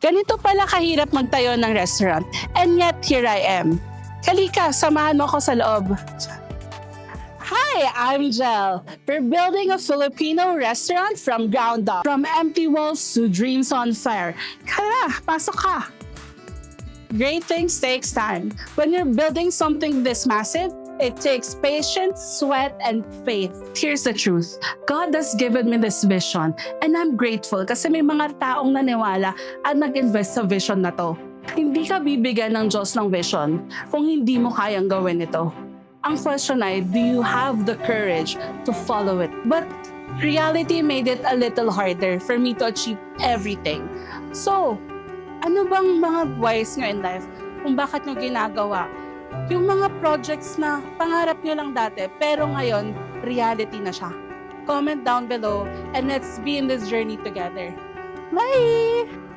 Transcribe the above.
Ganito pala kahirap magtayo ng restaurant. And yet, here I am. Kalika, samahan mo ako sa loob. Hi, I'm Jel. We're building a Filipino restaurant from ground up. From empty walls to dreams on fire. Kaya, pasok ka. Great things takes time. When you're building something this massive, it takes patience, sweat, and faith. Here's the truth. God has given me this vision and I'm grateful kasi may mga taong naniwala at nag-invest sa vision na to. Hindi ka bibigyan ng Diyos ng vision kung hindi mo kayang gawin ito. Ang question ay, do you have the courage to follow it? But reality made it a little harder for me to achieve everything. So, ano bang mga whys nyo in life kung bakit nyo ginagawa? Yung mga projects na pangarap nyo lang dati, pero ngayon, reality na siya. Comment down below and let's be in this journey together. Bye!